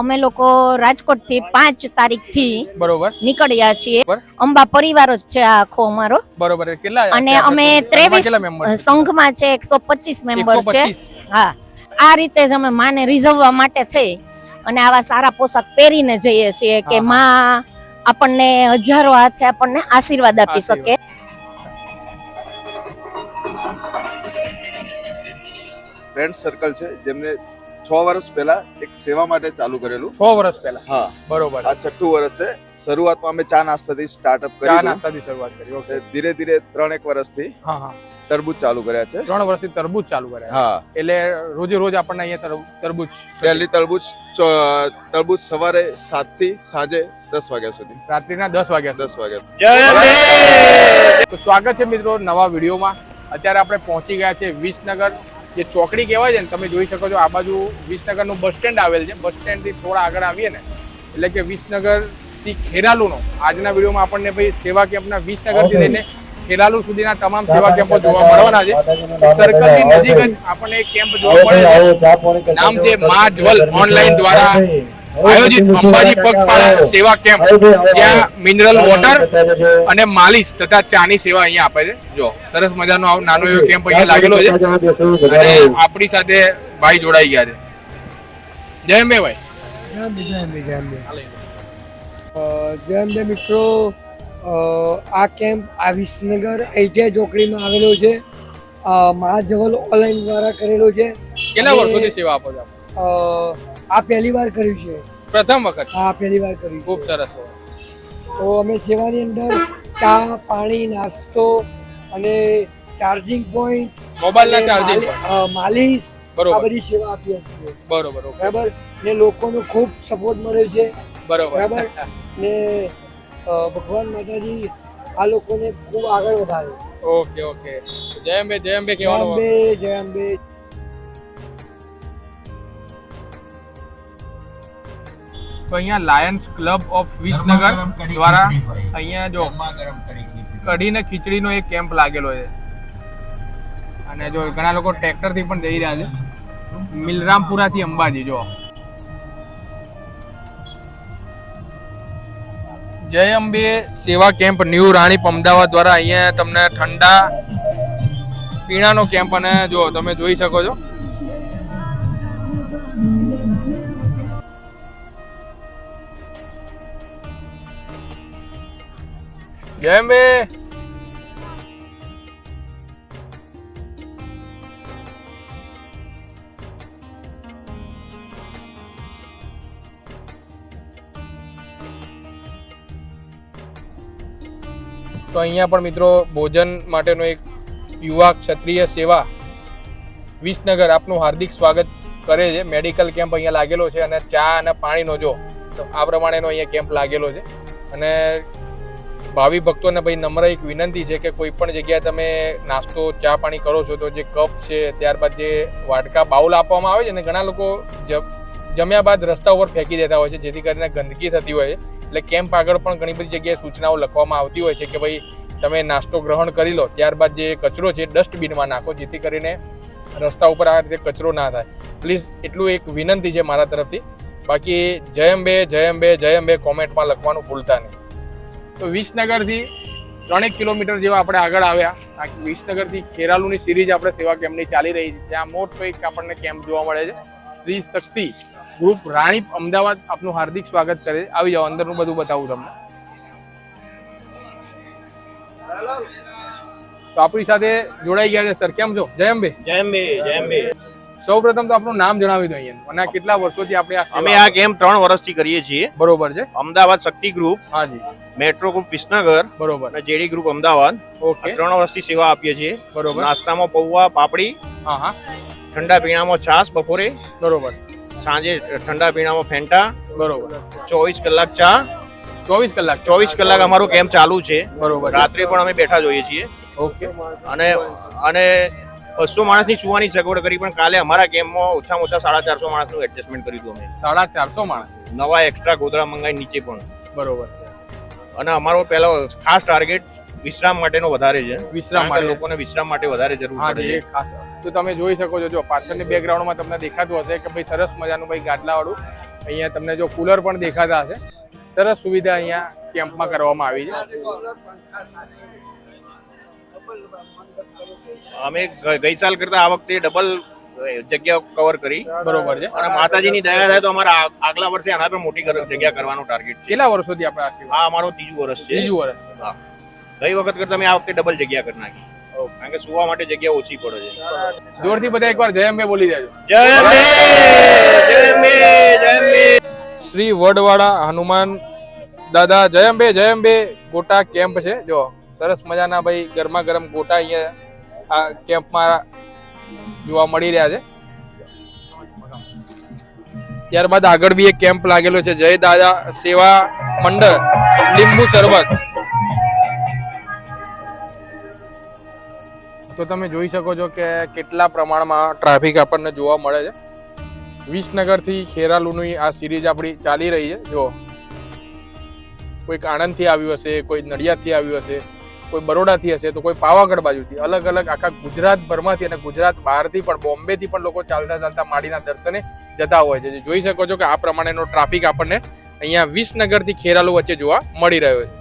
અમે લોકો રાજકોટથી પાંચ તારીખથી બરોબર. નીકળ્યા છીએ. અંબા પરિવાર જ છે આખો અમારો. બરોબર. કેટલા અને અમે ત્રેવીસ? સંઘમાં છે એકસો પચીસ મેમ્બર છે. હા. આ રીતે જ અમે માને રીઝવવા માટે થઈ અને આવા સારા પોશાક પહેરીને જઈએ છીએ કે. માં આપણને હજારો હાથે આપણને આશીર્વાદ આપી શકે. ફ્રેન્ડ સર્કલ છે જેમને છ વર્ષ પહેલા એક સેવા માટે ચાલુ કરેલું. છ વર્ષ પહેલા. હા. બરોબર. આ છઠ્ઠું વર્ષ છે. શરૂઆતમાં અમે ચા નાસ્તાથી સ્ટાર્ટઅપ ચા કર્યું નાસ્તાથી શરૂઆત કરી ઓકે. ધીરે ધીરે ત્રણેક વર્ષથી હા હા. તરબૂચ ચાલુ કર્યા છે. ત્રણ વર્ષથી તરબૂચ ચાલુ કર્યા હા. એટલે રોજે રોજ આપણને અહીંયા તરબૂ- તરબૂચ પહેલી તરબૂચ ચ- તરબૂચ સવારે સાતથી સાંજે દસ વાગ્યા સુધી. રાત્રિના દસ વાગ્યા દસ વાગ્યા તો સ્વાગત છે મિત્રો નવા વિડીયોમાં. અત્યારે આપણે પહોંચી ગયા છે વિસનગર. જે ચોકડી કહેવાય છે ને તમે જોઈ શકો છો આ બાજુ વિસનગરનું બસ સ્ટેન્ડ આવેલ છે. બસ સ્ટેન્ડથી થોડા આગળ આવીએ ને એટલે કે વિસનગરથી ખેરાલુનો. આજના વિડીયોમાં આપણને ભાઈ સેવા કેમ્પના વિસનગરથી લઈને ખેરાલુ સુધીના તમામ સેવા કેમ્પો જોવા મળવાના છે. સર્કલની નજીક જ આપણને એક કેમ્પ જોવા મળે છે. નામ છે મા જ્વલ ઓનલાઈન દ્વારા આયોજિત અંબાજી પગપાળા સેવા કેમ્પ જ્યાં મિનરલ વોટર અને માલિશ તથા ચાની સેવા અહીંયા આપે છે. જો સરસ મજાનો આવો નાનો એવો કેમ્પ અહીંયા લાગેલો છે. અને આપણી સાથે ભાઈ જોડાઈ ગયા છે. જય મે ભાઈ. જય અંબે મિત્રો. આ કેમ્પ આ વિસનગર આઈટીઆઈ ચોકડીમાં આવેલો છે. મહાજવલ ઓનલાઈન દ્વારા કરેલો છે. કેટલા વર્ષોથી સેવા આપો છો આ પહેલી વાર કર્યું છે. પ્રથમ વખત? આ પહેલી વાર કર્યું ખૂબ સરસ તો અમે સેવાની અંદર ચા પાણી નાસ્તો અને ચાર્જિંગ પોઈન્ટ મોબાઈલના ચાર્જિંગ માલિશ બરોબર. બધી સેવા આપી હતી બરોબર બરાબર? ને લોકોનો ખૂબ સપોર્ટ મળ્યો છે. બરોબર. બરાબર? ને ભગવાન માતાજી આ લોકોને ખૂબ આગળ વધારે. Okay okay. જય અંબે જય અંબે જય કહેવાનું અંબે જય અંબે. તો અહીંયા લાયન્સ ક્લબ ઓફ વિસનગર દ્વારા અહીંયા જો કઢીને ખીચડીનો એક કેમ્પ લાગેલો છે. અને જો ઘણા લોકો ટ્રેક્ટરથી પણ જઈ રહ્યા છે. મિલરામપુરાથી અંબાજી જો. જય અંબે સેવા કેમ્પ ન્યૂ રાણીપ અમદાવાદ દ્વારા અહીંયા તમને ઠંડા પીણાનો કેમ્પ અને જો તમે જોઈ શકો છો. જય અંબે તો અહીંયા પણ મિત્રો ભોજન માટેનો એક યુવા ક્ષત્રિય સેવા વિસનગર આપનું હાર્દિક સ્વાગત કરે છે. મેડિકલ કેમ્પ અહીંયા લાગેલો છે અને ચા અને પાણીનો જો, તો આ પ્રમાણેનો અહીંયા કેમ્પ લાગેલો છે. અને ભાવિ ભક્તોને ભાઈ નમ્ર એક વિનંતી છે કે કોઈ પણ જગ્યાએ તમે નાસ્તો, ચા પાણી કરો છો તો જે કપ છે, ત્યારબાદ જે વાટકા બાઉલ આપવામાં આવે છે ને, ઘણા લોકો જમ્યા બાદ રસ્તા ઉપર ફેંકી દેતા હોય છે, જેથી કરીને ગંદકી થતી હોય એટલે કેમ્પ આગળ પણ ઘણી બધી જગ્યાએ સૂચનાઓ લખવામાં આવતી હોય છે કે ભાઈ તમે નાસ્તો ગ્રહણ કરી લો, ત્યારબાદ જે કચરો છે ડસ્ટબિનમાં નાખો, જેથી કરીને રસ્તા ઉપર આ રીતે કચરો ના થાય. પ્લીઝ એટલું એક વિનંતી છે મારા તરફથી. બાકી જય અંબે જય અંબે જય અંબે કોમેન્ટમાં લખવાનું ભૂલતા નહીં. તો વિસનગરથી ત્રણેક કિલોમીટર જેવા આપણે આગળ આવ્યા. આ વિસનગરથી ખેરાલુની સિરીઝ આપણે સેવા કેમ્પની ચાલી રહી છે. ત્યાં મોટો એક આપણને કેમ્પ જોવા મળે છે. શ્રી શક્તિ ગ્રુપ રાણીપ અમદાવાદ આપનું હાર્દિક સ્વાગત કરે છે. આવી જાઓ, અંદરનું બધું બતાવું તમને. તો આપણી સાથે જોડાઈ ગયા છે. સર, કેમ છો? જય અંબે. જય અંબે જય અંબે સૌ પ્રથમ તો આપણું નામ જણાવી દો અહીંયા અને કેટલા વર્ષોથી આપણે અમે આ ગેમ ત્રણ વર્ષથી કરીએ છીએ. બરોબર છે. Ahmedabad Shakti group Haji metro group Visnagar બરોબર. અને જેડી ગ્રુપ અમદાવાદ. ઓકે. ત્રણ વર્ષથી સેવા આપીએ છીએ. બરોબર. નાસ્તામાં પૌવા પાપડી હા હા. ઠંડા પીણામાં છાશ બપોરે બરોબર. સાંજે ઠંડા પીણામાં ફેન્ટા બરોબર. ચોવીસ કલાક ચા ચોવીસ કલાક ચોવીસ કલાક અમારું કેમ્પ ચાલુ છે. બરોબર. રાત્રે પણ અમે બેઠા જોઈએ છીએ. ઓકે. અને અને બસો માણસની સુવાની સગવડ કરી પણ કાલે અમારા કેમ્પમાં ઓછામાં ઓછા સાડા ચારસો માણસનું એડજસ્ટમેન્ટ કર્યું હતું અમે. સાડા ચારસો માણસ? નવા એક્સ્ટ્રા ગોદડા મંગાઈ નીચે પણ. બરોબર અને અમારો પહેલો ખાસ ટાર્ગેટ વિશ્રામ માટેનો વધારે છે. વિશ્રામ માટે. લોકોને વિશ્રામ માટે વધારે જરૂર પડે છે. ખાસ. તો તમે જોઈ શકો છો જો પાછળની બેકગ્રાઉન્ડમાં તમને દેખાતું હશે કે ભાઈ સરસ મજાનું ભાઈ ગાદલાવાળું અહીંયા તમને જો કુલર પણ દેખાતા હશે. સરસ સુવિધા અહીંયા કેમ્પમાં કરવામાં આવી છે. અમે ગઈ સાલ કરતા આ વખતે ડબલ જગ્યા કવર કરી. બરોબર છે. અને માતાજીની દયા થાય તો અમારા આગલા વર્ષે આના પર મોટી જગ્યા કરવાનો ટાર્ગેટ છે. કેટલા વર્ષોથી આપણે આ અમારો ત્રીજું વર્ષ છે. ત્રીજું વર્ષ હા. ગઈ વખત કરતા અમે આ વખતે ડબલ જગ્યા કરી નાખી. કારણ કે સુવા માટે જગ્યા ઓછી પડે છે. જોરથી બધા એકવાર જય અંબે બોલી દેજો. જય અંબે! જય અંબે! જય અંબે! શ્રી વડવાડા હનુમાન દાદા જય અંબે જય અંબે. ગોટા કેમ્પ છે. જો સરસ મજાના ભાઈ ગરમા ગરમ ગોટા અહીંયા આ કેમ્પમાં જોવા મળી રહ્યા છે. ત્યારબાદ આગળ બી એક કેમ્પ લાગેલો છે. જય દાદા સેવા મંડળ, લીંબુ શરબત. તો તમે જોઈ શકો છો કે કેટલા પ્રમાણમાં ટ્રાફિક આપણને જોવા મળે છે. વિસનગરથી ખેરાલુની આ સિરીઝ આપણી ચાલી રહી છે. જો કોઈક આણંદથી આવ્યું હશે, કોઈ નડિયાદથી આવ્યું હશે. કોઈ બરોડાથી હશે તો કોઈ પાવાગઢ બાજુથી. અલગ અલગ આખા ગુજરાતભરમાંથી અને ગુજરાત બહારથી પણ, બોમ્બેથી પણ લોકો ચાલતા ચાલતા માડીના દર્શને જતા હોય છે. જોઈ શકો છો કે આ પ્રમાણેનો ટ્રાફિક આપણને અહીંયા વિસનગરથી ખેરાલુ વચ્ચે જોવા મળી રહ્યો છે.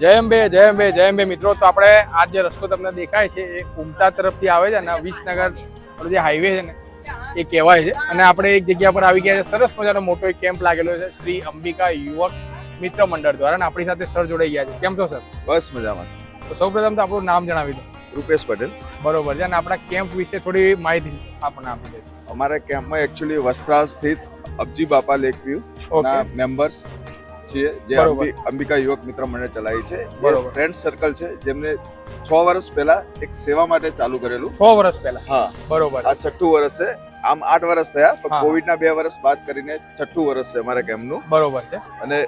જય અંબે જય અંબે જય અંબે. મિત્રો તો આપણે આ જે રસ્તો તમને દેખાય છે એ ઉમટા તરફથી આવે છે અને વિસનગર જે હાઈવે છે ને એ કહેવાય છે. અને આપણે એક જગ્યા પર આવી ગયા છે. સરસ મજાનો મોટો એક કેમ્પ લાગેલો છે શ્રી અંબિકા યુવક મિત્ર મંડળ દ્વારા અને આપણી સાથે સર જોડાઈ ગયા છે. કેમ છો સર? બસ મજામાં. તો સૌપ્રથમ તો આપણું નામ જણાવી દો. રૂપેશ પટેલ. બરોબર છે. અને આપણા કેમ્પ વિશે થોડી માહિતી આપણને આપી દે. અમારા કેમ્પમાં એકચ્યુઅલી વસ્ત્રાલ સ્થિત અબજી બાપા લેક વ્યૂ મેમ્બર્સ છીએ જે અંબિકા યુવક મિત્ર મંડળ ચલાવી છે. બરોબર. ફ્રેન્ડ સર્કલ છે જેમને છ વર્ષ પહેલા એક સેવા માટે ચાલુ કરેલું. છ વર્ષ પહેલા. હા. બરોબર. આ છઠ્ઠું વર્ષ છે. આમ આઠ વર્ષ થયા પણ કોવિડ કોવિડના બે વર્ષ બાદ કરીને છઠ્ઠું વર્ષ છે અમારા કેમ્પનું બરોબર છે. અને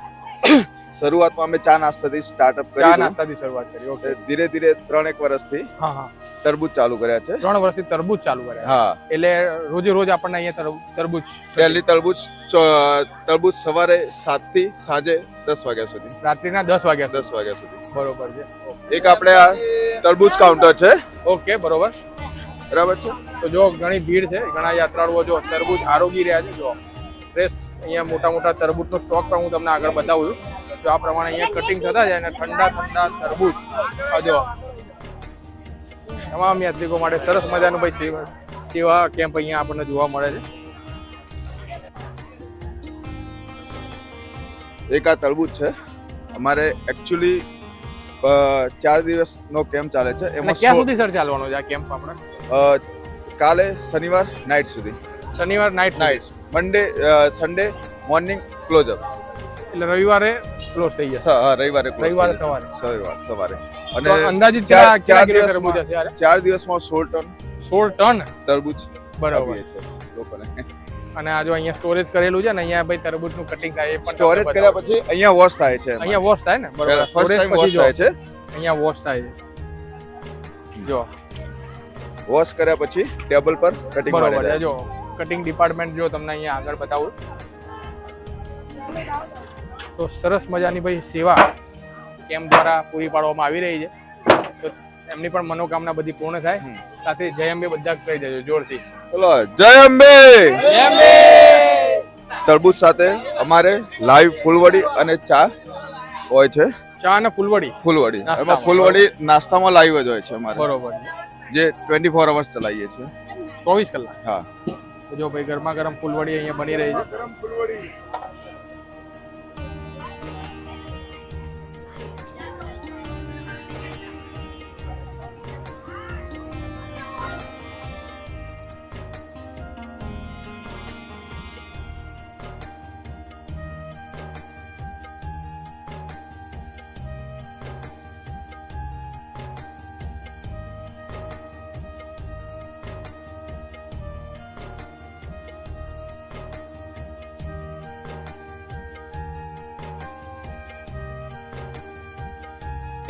શરૂઆતમાં અમે ચા નાસ્તાથી સ્ટાર્ટઅપ ચા કર્યું નાસ્તાથી શરૂઆત કરી ઓકે ધીરે ધીરે ત્રણ એક વર્ષથી હા હા. તરબૂચ ચાલુ કર્યા છે. ત્રણ વર્ષથી તરબૂચ ચાલુ કર્યા હા. એટલે રોજે રોજ આપણને અહીંયા તરબૂચ પહેલી તરબૂચ તરબૂચ સવારે સાતથી સાંજે દસ વાગ્યા સુધી. રાત્રિના દસ વાગ્યા દસ વાગ્યા સુધી. સુધી બરોબર છે. એક આપણે આ તરબૂચ કાઉન્ટર છે. ઓકે બરોબર. બરાબર છે? તો જો ઘણી ભીડ છે ઘણા યાત્રાળુઓ જો તરબૂચ આરોગી રહ્યા છે જો. ફ્રેશ અહીંયા મોટા મોટા તરબૂચનો સ્ટોક પણ હું તમને આગળ બતાવું છું. તો આ પ્રમાણે અહીંયા કટિંગ થતા જાય અને ઠંડા ઠંડા તરબૂચ. જો તમામ યાત્રિકો માટે સરસ મજાનું ભાઈ સેવા સેવા કેમ્પ અહીંયા આપણને જોવા મળે છે. એક આ તરબૂચ છે. અમારે એકચ્યુઅલી ચાર દિવસનો કેમ્પ ચાલે છે. એમાં ક્યાં સુધી સર ચાલવાનો છે આ કેમ્પ આપણે? કાલે શનિવાર નાઇટ સુધી. શનિવાર night night Monday Sunday morning close up એટલે રવિવારે ક્લોઝ થઈ જશે રવિવારે રવિવારે સવારે જશે. સવારે. અને અંદાજિત ચાર ચાર દિવસમાં ચાર દિવસમાં સોળ ટન. સોળ ટન? તરબૂચ બરાબર. છે લોકોને. અને આ જો અહીંયા સ્ટોરેજ કરેલું છે ને અહીંયા ભાઈ તરબૂચનું કટિંગ થાય એ પણ સ્ટોરેજ કર્યા પછી અહીંયા વોશ થાય છે અહીંયા વોશ થાય ને? બરાબર. ફર્સ્ટ ટાઈમ વોશ થાય છે. અહીંયા વોશ થાય છે. જો. વોશ કર્યા પછી ટેબલ પર કટિંગ બરોબર. જો કટિંગ ડિપાર્ટમેન્ટ જો તમને અહીંયા આગળ બતાવું. તો સરસ મજાની ભાઈ સેવા કેમ્પ દ્વારા પૂરી પાડવામાં આવી રહી છે. તો એમની પણ મનોકામના બધી પૂર્ણ થાય. સાથે જય અંબે બધા કહી દેજો જોરથી. ચલો જય અંબે! જય અંબે! તરબૂચ સાથે અમારે લાઈવ ફૂલવડી અને ચા હોય છે. ચા અને ફૂલવડી. ફૂલવડી. એમાં ફૂલવડી નાસ્તામાં લાઈવ જ હોય છે અમારે. બરોબર. જે ટ્વેન્ટી ફોર અવર્સ ચલાવીએ છીએ. ચોવીસ કલાક. હા. જો ભાઈ ગરમા ગરમ ફૂલવડી અહીંયા બની રહી છે.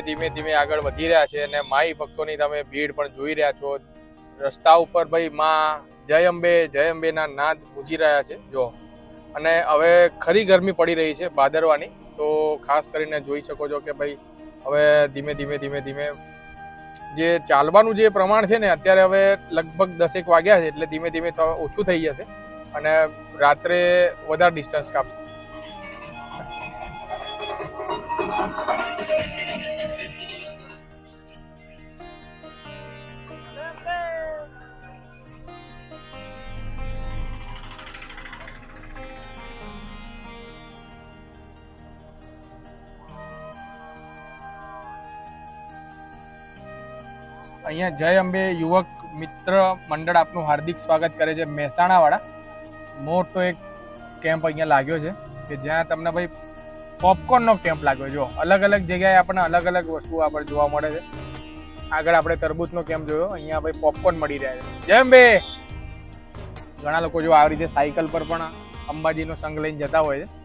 ધીમે ધીમે આગળ વધી રહ્યા છે અને માઈ ભક્તોની તમે ભીડ પણ જોઈ રહ્યા છો. રસ્તા ઉપર ભાઈ માં જય અંબે, જય અંબેના નાદ પૂજી રહ્યા છે. જો. અને હવે ખરી ગરમી પડી રહી છે ભાદરવાની તો ખાસ કરીને જોઈ શકો છો કે ભાઈ હવે ધીમે ધીમે ધીમે ધીમે જે ચાલવાનું જે પ્રમાણ છે ને અત્યારે હવે લગભગ દસેક વાગ્યા છે એટલે ધીમે ધીમે ઓછું થઈ જશે. અને રાત્રે વધારે ડિસ્ટન્સ કાપશે. અહીંયા જય અંબે યુવક મિત્ર મંડળ આપનું હાર્દિક સ્વાગત કરે છે મહેસાણાવાળા. મોટો એક કેમ્પ અહીંયા લાગ્યો છે કે જ્યાં તમને ભાઈ પોપકોર્નનો કેમ્પ લાગ્યો. જો અલગ અલગ જગ્યાએ આપણને અલગ અલગ વસ્તુઓ આપણે જોવા મળે છે. આગળ આપણે તરબૂચનો કેમ્પ જોયો, અહીંયા ભાઈ પોપકોર્ન મળી રહ્યા છે. જય અંબે! ઘણા લોકો જો આ રીતે સાયકલ પર પણ અંબાજીનો સંગ લઈને જતા હોય છે.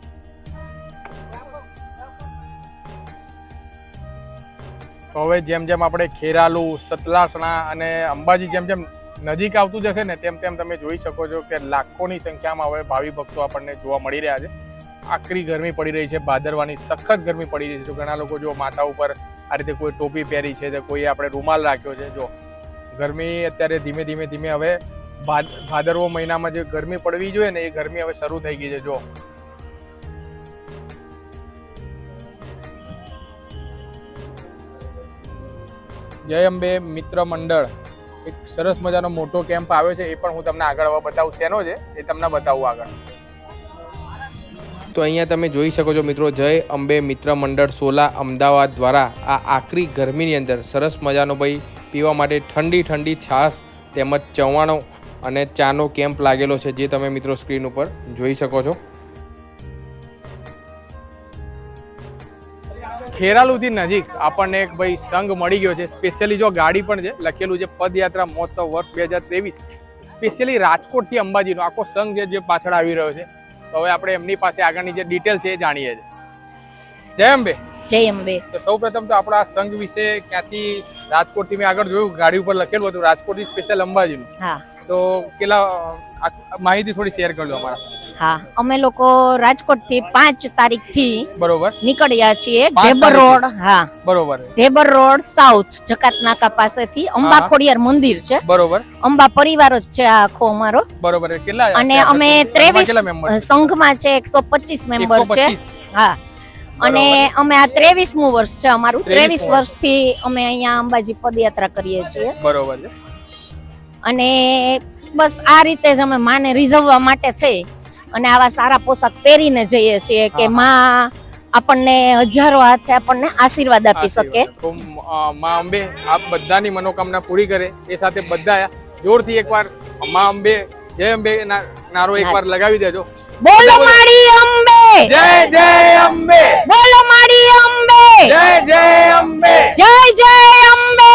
તો હવે જેમ જેમ આપણે ખેરાલુ, સતલાસણા અને અંબાજી જેમ જેમ નજીક આવતું જશે ને તેમ તેમ તમે જોઈ શકો છો કે લાખોની સંખ્યામાં હવે ભાવિ ભક્તો આપણને જોવા મળી રહ્યા છે. આકરી ગરમી પડી રહી છે, ભાદરવાની સખત ગરમી પડી રહી છે. ઘણા લોકો જો માથા ઉપર આ રીતે કોઈ ટોપી પહેરી છે, તો કોઈ આપણે રૂમાલ રાખ્યો છે, જો ગરમી અત્યારે ધીમે ધીમે ધીમે હવે ભાદ- ભાદરવો મહિનામાં જે ગરમી પડવી જોઈએ ને એ ગરમી હવે શરૂ થઈ ગઈ છે, જો જય અંબે મિત્ર મંડળ. એક સરસ મજાનો મોટો કેમ્પ આવ્યો છે, એ પણ હું તમને આગળ બતાવું. શેનો છે? એ તમને બતાવું આગળ. તો અહીંયા તમે જોઈ શકો છો મિત્રો, જય અંબે મિત્ર મંડળ સોલા અમદાવાદ દ્વારા આ આકરી ગરમીની અંદર સરસ મજાનો ભાઈ પીવા માટે ઠંડી ઠંડી છાશ તેમજ ચવાણો અને ચાનો કેમ્પ લાગેલો છે, જે તમે મિત્રો સ્ક્રીન ઉપર જોઈ શકો છો. ખેરાલુથી નજીક આપણને એક ભાઈ સંઘ મળી ગયો છે. સ્પેશિયલી જો ગાડી પણ છે લખેલું છે પદયાત્રા મહોત્સવ વર્ષ બે હજાર ત્રેવીસ. સ્પેશિયલી રાજકોટથી અંબાજીનો આખો સંઘ છે જે પાછળ આવી રહ્યો છે. તો હવે આપણે એમની પાસે આગળની જે ડિટેલ છે એ જાણીએ છીએ. જય અંબે. જય અંબે. તો સૌ પ્રથમ તો આપણા સંઘ વિશે ક્યાંથી રાજકોટથી મેં આગળ જોયું ગાડી ઉપર લખેલું હતું રાજકોટથી સ્પેશિયલ અંબાજીનું. હા. તો કેટલા માહિતી થોડી શેર કરજો અમારા. હા અમે લોકો રાજકોટથી પાંચ તારીખથી બરોબર. નીકળ્યા છીએ ઢેબર રોડ હા. બરોબર. ઢેબર રોડ સાઉથ જકાત નાકા પાસેથી અંબા ખોડિયાર મંદિર છે. બરોબર. અંબા પરિવાર જ છે આખો અમારો. બરોબર કેટલા અને અમે ત્રેવીસ સંઘમાં છે એકસો પચીસ મેમ્બર છે. હા. અને અમે આ ત્રેવીસમું વર્ષ છે અમારું. ત્રેવીસ વર્ષ. વર્ષથી અમે અહીંયા અંબાજી પદયાત્રા કરીએ છીએ. બરોબર અને બસ આ રીતે જ અમે માને રીઝવવા માટે થઈ. અને આવા સારા પોશાક પહેરીને જઈએ છીએ કે માં આપણને હજારો હાથે આપણને આશીર્વાદ આપી શકે. તો માં અંબે આપ બધાની મનોકામના પૂરી કરે એ સાથે બધા જોરથી એકવારમાં અંબે જય અંબે નારો એકવાર લગાવી દેજો. બોલો બોલો. માડી અંબે. જય જય અંબે. બોલો માડી અંબે. જય જય અંબે. જય જય અંબે.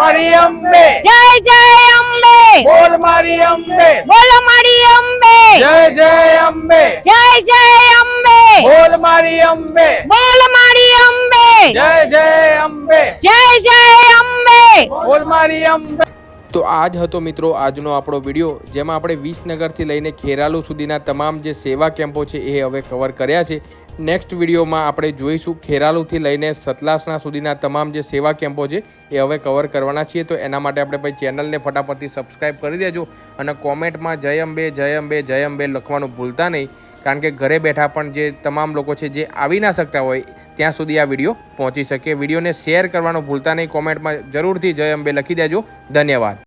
મારી અંબે. જય જય અંબે. બોલ મારી અંબે. જય અંબે. બોલ મારી અંબે. બોલ મારી અંબે. જય જય અંબે. જય જય અંબે. બોલ મારી અંબે. તો આ જ હતો મિત્રો આજનો આપણો વીડિયો જેમાં આપણે વિસનગરથી લઈને ખેરાલુ સુધીના તમામ જે સેવા કેમ્પો છે એ હવે કવર કર્યા છે. નેક્સ્ટ વિડીયોમાં આપણે જોઈશું ખેરાલુથી લઈને સતલાસણા સુધીના તમામ જે સેવા કેમ્પો છે એ હવે કવર કરવાના છીએ. તો એના માટે આપણે ભાઈ ચેનલને ફટાફટથી સબસ્ક્રાઈબ કરી દેજો અને કોમેન્ટમાં જય અંબે જય અંબે જય અંબે લખવાનું ભૂલતા નહીં. કારણ કે ઘરે બેઠા પણ જે તમામ લોકો છે જે આવી ના શકતા હોય, ત્યાં સુધી આ વીડિયો પહોંચી શકે. વિડીયોને શેર કરવાનું ભૂલતા નહીં. કોમેન્ટમાં જરૂરથી જય અંબે લખી દેજો. ધન્યવાદ.